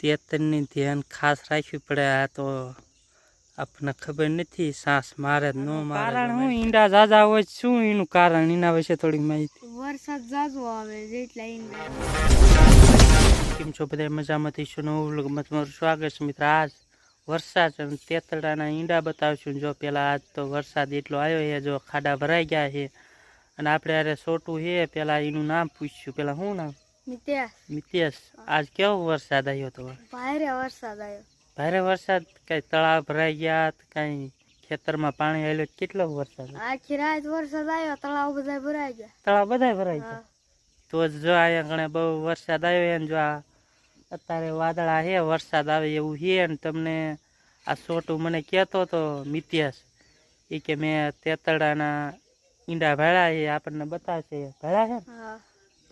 તેતરની ધ્યાન ખાસ રાખવી પડે. આ તો આપણને ખબર નથી સાસ મારે ન મારે કારણ હું? ઈંડા જાજા હોય શું? એનું કારણ? એના વિશે થોડીક માહિતી. વરસાદ જાજો આવે જેટલા ઈંડા. કેમ છો બધા? મજામાંથી થઈશું નવું વ્લોગમાં તમારું સ્વાગત છે મિત્ર. આજ વરસાદ અને તેતરડાના ઈંડા બતાવશું. જો પેલા આજ તો વરસાદ એટલો આવ્યો છે જો ખાડા ભરાઈ ગયા છે. અને આપણે અરે સોટું છે પેલા એનું નામ પૂછ્યું પેલા શું નામ? મિતેશ આજ કેવો વરસાદ આવ્યો તો ભારે વરસાદ આવ્યો ભારે વરસાદ? કઈ તળાવ ભરાઈ ગયા કઈ ખેતરમાં પાણી આવેલું કેટલો વરસાદ આખી રાત વરસાદ આવ્યો તળાવ બધા ભરાઈ ગયા. તળાવ બધા ભરાઈ ગયા? તો જ અહીંયા ઘણે બહુ વરસાદ આવ્યો એમ જો આ અત્યારે વાદળા છે વરસાદ આવે એવું છે ને તમને આ છોટું મને કહેતો હતો મિત્યાસ એ કે મેં તેતરડાના ઈંડા ભેળા છે આપણને બતાવશે. ભેળા છે ને? હા.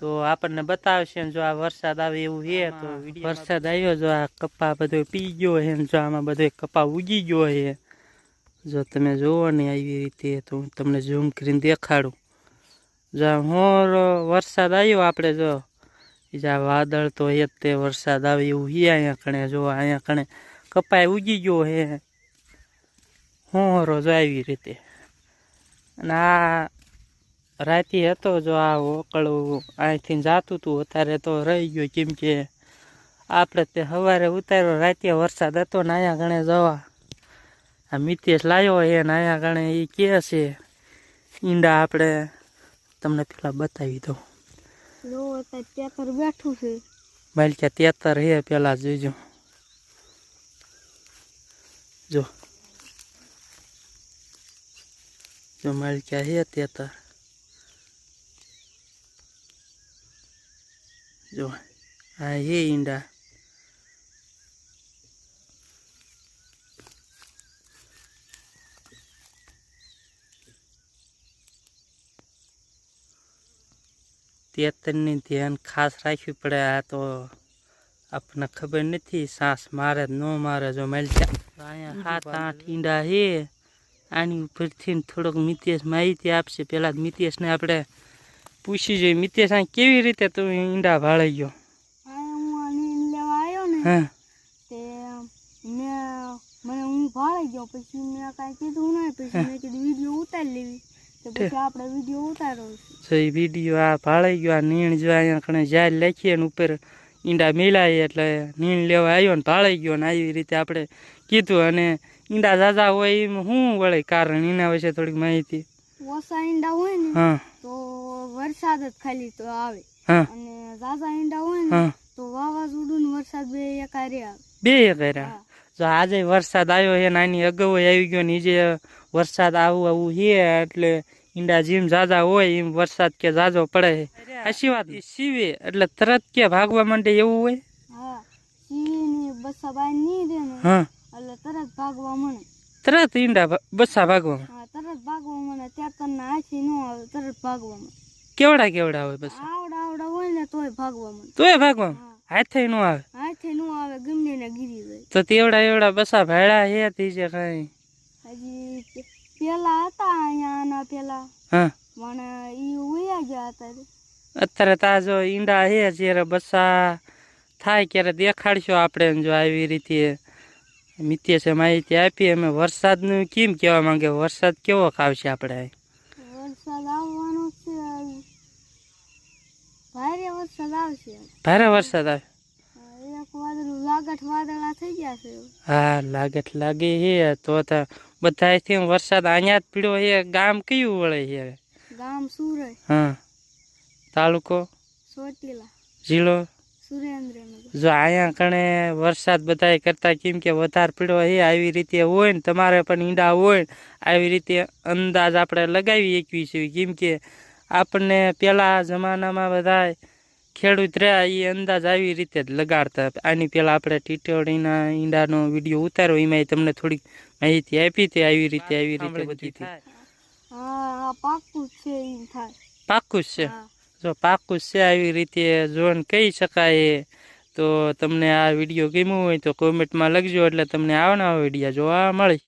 તો આપણને બતાવશે જો આ વરસાદ આવે એવું છે તો વરસાદ આવ્યો જો આ કપા બધો પી ગયો છે જો આમાં બધો કપા ઉગી ગયો છે જો તમે જોવો ને આવી રીતે તો હું તમને ઝૂમ કરીને દેખાડું. જો હોર વરસાદ આવ્યો આપણે જો. બીજા વાદળ તો એ તે વરસાદ આવે એવું છે અહીંયા કણે જો અહીંયા કણે કપાય ઉગી ગયો છે હોરો જો આવી રીતે. અને આ રાતે હતો જો આ ઓકળું અહીંથી જાતું હતું અત્યારે તો રહી ગયું કેમ કે આપણે તે સવારે ઉતાર્યો રાતે વરસાદ હતો ને અહીંયા ગણે જવા. આ મિતેશ લાવ્યો છે ને અહીંયા ગણે એ કે છે ઈંડા આપણે તમને પેલા બતાવી દઉં. લો બેઠું છે. માલિકા તેતર હે પેલા જોજો. જો. જો માલિકા હે તેતર. જો આ હે ઈંડા તેતરની ધ્યાન ખાસ રાખવી પડે આ તો આપણને ખબર નથી સાસ મારે ન મારે જો મળતા અહીંયા સાત આઠ ઈંડા છે આની ઉપરથી થોડોક મિતેશ માહિતી આપશે પેલા મિતેશને આપણે પૂછી જોઈએ. મિતેશ આ કેવી રીતે તું ઈંડા ભાળી ગયો? હું આ નીંદ લેવા આવ્યો ને હા. મને હું ભાળી ગયો. પછી મેં કાંઈ કીધું નહીં પછી મેં કીધું વીડિયો ઉતારી લેવી. તો પછી આપણે વીડિયો ઉતાર્યો તો એ વીડિયો આ ભાળી ગયો આ નીણ જો અહીંયા કણે જાર લખીએ ને ઉપર ઈંડા મિલાય એટલે નીણ લેવા આવ્યો ને ભાળી ગયો ને આવી રીતે આપણે કીધું. અને ઈંડા ઝાઝા હોય એમ શું વળે કારણ? એના વિશે થોડીક માહિતી. ઓછા ઈંડા હોય ને તો વરસાદ જ ખાલી તો આવે. અને ઝાઝા ઈંડા હોય ને તો વાવાઝોડું ને વરસાદ બે એકારે આવે. બે એકારે જો આજે વરસાદ આવ્યો છે નાની અગાઉ આવી ગયો ને જે વરસાદ આવું આવું છે એટલે ઈંડા જેમ ઝાઝા હોય એમ વરસાદ કે ઝાઝો પડે છે સાચી વાત સીવે એટલે તરત કે ભાગવા માંડે એવું હોય? હા. સીની બસા બાય નહીં દે ને હા. એટલે તરત ભાગવા મળે. તરત ઈંડા બસા બસ્સા ભાગવા તરત ભાગવા મને ત્યાં તને હાથી ન આવે તરત ભાગવા મળે. કેવડા કેવડા હોય બસ? આવડા આવડા હોય ને તોય ભાગવા તોય ભાગવા? હાથે નો આવે? હાથી ન આવે ગમે ને ગીરી જાય. તો તેવડા એવડા બસા ભાડા હે તે છે કઈ? હજી પેલા હતા અહીંયા આના પેલા. હા. પણ ઈ ઉયા ગયા હતા અત્યારે તાજો ઈંડા હે જ્યારે બસા થાય ત્યારે દેખાડશો આપણે જો આવી રીતે. મિત્ય છે માહિતી આપી અમે વરસાદનું કેમ કહેવા માંગે? વરસાદ કેવો ખાવશે આપણે વરસાદ આવવાનો છે ભારે વરસાદ આવશે. ભારે વરસાદ આવે? લાગઠ વાદળા થઈ ગયા છે. હા લાગે તો લાગે છે તો તો બધાથી વરસાદ અહીંયા જ પીડ્યો છે. ગામ કયું વળે છે ગામ સુરત. હા. તાલુકો? ચોટીલા. જિલ્લો? સુરેન્દ્રનગર. જો અહીંયા કણે વરસાદ બધાય કરતા કેમ કે વધારે પીડો હે આવી રીતે હોય ને તમારે પણ ઈંડા હોય આવી રીતે અંદાજ આપણે લગાવી છીએ. કેમ કે આપણને પહેલાં જમાનામાં બધા ખેડૂત રહ્યા એ અંદાજ આવી રીતે જ લગાડતા આની પહેલાં આપણે ટીટોળીના ઈંડાનો વીડિયો ઉતાર્યો એમાં તમને થોડીક માહિતી આપી હતી આવી રીતે આવી રીતે બધી થાય. પાકું છે જ પાકું છે આવી રીતે જોન કહી શકાય. તો તમને આ વીડિયો ગમ્યો હોય તો કોમેન્ટમાં લખજો એટલે તમને આવના વિડીયા જોવા મળે.